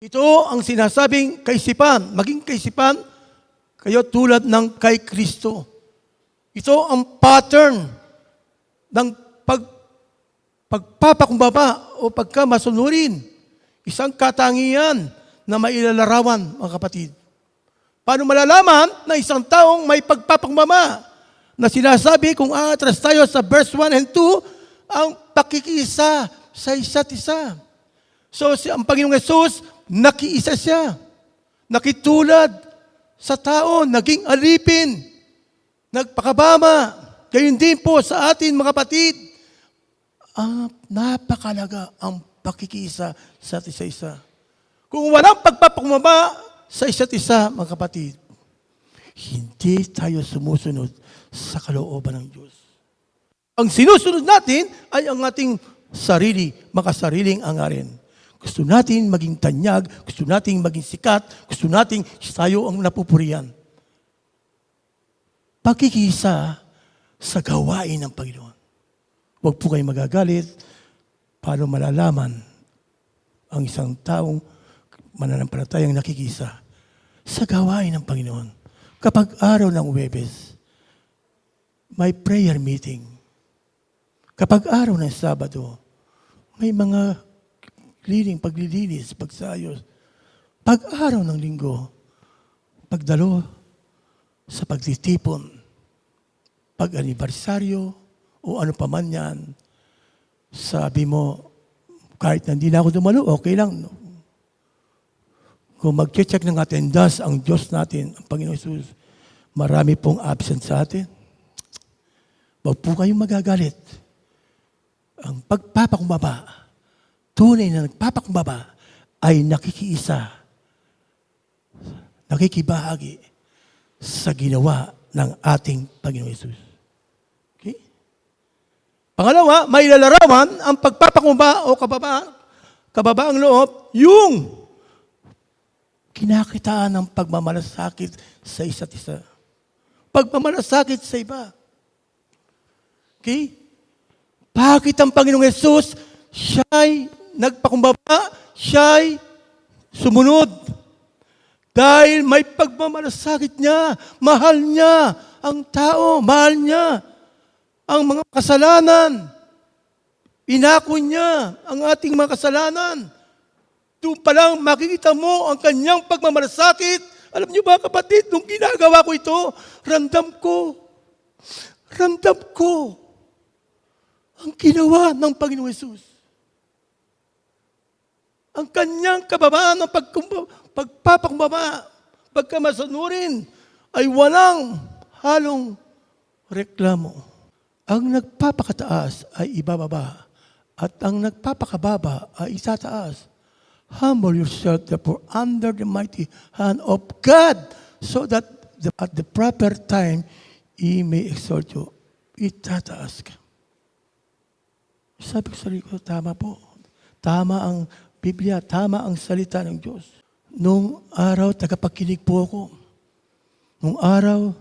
Ito ang sinasabing kaisipan, maging kaisipan, kayo tulad ng kay Kristo. Ito ang pattern ng pag, pagpapakumbaba o pagkamasunurin. Isang katangian na mailalarawan, mga kapatid. Paano malalaman na isang taong may pagpapakumbaba na sinasabi kung aatras tayo sa verse 1 and 2, ang pakikisa sa isa't isa. So si ang Panginoong Yesus, nakiisa siya. Nakitulad sa tao, naging alipin, nagpakabama. Gayun din po sa atin mga kapatid. Ah, napakalaga ang pakikisa sa isa't isa. Kung walang pagpapakumaba sa isa't isa, mga kapatid, hindi tayo sumusunod sa kalooban ng Diyos. Ang sinusunod natin ay ang ating sarili, makasariling angarin. Gusto natin maging tanyag, gusto natin maging sikat, gusto natin tayo ang napupurian. Pagkikisa sa gawain ng Panginoon. Huwag po kayong magagalit para malalaman ang isang taong mananampalatayang nakikisa sa gawain ng Panginoon. Kapag araw ng Webes, may prayer meeting. Kapag araw ng Sabado, may mga cleaning, paglilinis, pagsayos. Pag araw ng linggo, pagdalo sa pagtitipon, pag anibersaryo o ano pa man yan, sabi mo, kahit hindi na ako dumalo, okay lang. No? Kung mag-check ng attendance ang Diyos natin, ang Panginoon Jesus, marami pong absent sa atin. Huwag po kayong magagalit. Ang pagpapakumbaba, tunay na nagpapakumbaba, ay nakikiisa, nakikibahagi sa ginawa ng ating Panginoon Jesus. Okay? Pangalawa, may lalarawan ang pagpapakumbaba o kababa, kababaang loob, yung kinakitaan ng pagmamalasakit sa isa't isa. Pagmamalasakit sa iba. Okay? Bakit ang Panginoong Yesus, siya'y nagpakumbaba, siya'y sumunod. Dahil may pagmamalasakit niya, mahal niya ang tao, mahal niya ang mga kasalanan. Inako niya ang ating mga kasalanan. Doon pa lang makikita mo ang kanyang pagmamalasakit. Alam niyo ba kapatid, nung ginagawa ko ito, ramdam ko, ramdam ko ang ginawa ng Panginoong Yesus. Ang kanyang kababaan ng pagkumba, pagpapakumbaba, pagkamasunurin, ay walang halong reklamo. Ang nagpapakataas ay ibababa, at ang nagpapakababa ay itataas. Humble yourself therefore under the mighty hand of God so that the- at the proper time He may exhort you. Itataas ka. Sabi ko sa sarili ko, tama po. Tama ang Biblia, tama ang salita ng Diyos. Nung araw, tagapakinig po ako. Nung araw,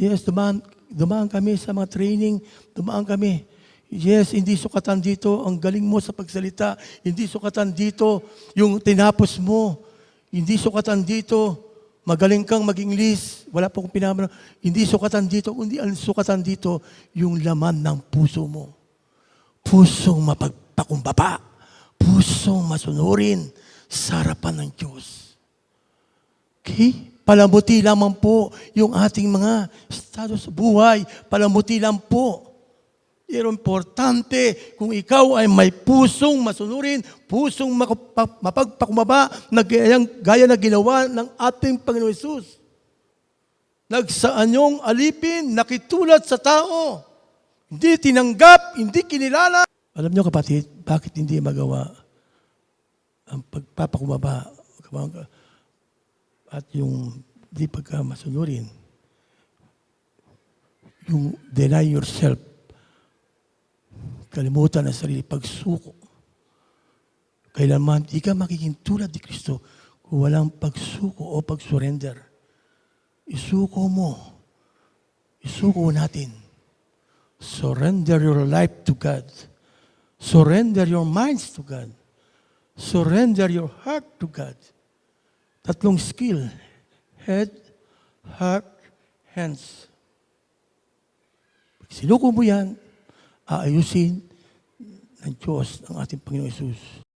yes, dumaan, dumaan kami sa mga training, dumaan kami. Yes, hindi sukatan dito, ang galing mo sa pagsalita. Hindi sukatan dito, yung tinapos mo. Hindi sukatan dito, magaling kang mag-English. Wala po akong pinamano. Hindi sukatan dito, kundi ang sukatan dito, yung laman ng puso mo. Pusong mapagpakumbaba. Pusong masunurin sa harapan ng Diyos. Okay? Palamuti lamang po yung ating mga estado sa buhay. Palamuti lang po. Pero importante, kung ikaw ay may pusong masunurin, pusong mapagpakumaba, na gaya, gaya na ginawa ng ating Panginoon Jesus. Nagsaanyong alipin, nakitulad sa tao. Hindi tinanggap, hindi kinilala. Alam niyo kapatid, bakit hindi magawa ang pagpapakumaba at yung di pagkamasunurin? Yung deny yourself, kalimutan ang sarili, pagsuko. Kailanman, di ka magiging tulad ni Kristo kung walang pagsuko o pagsurrender. Isuko mo. Isuko natin. Surrender your life to God. Surrender your minds to God. Surrender your heart to God. Tatlong skill. Head, heart, hands. Pag sinuko mo yan, aayusin ng Diyos ang ating Panginoong Yesus.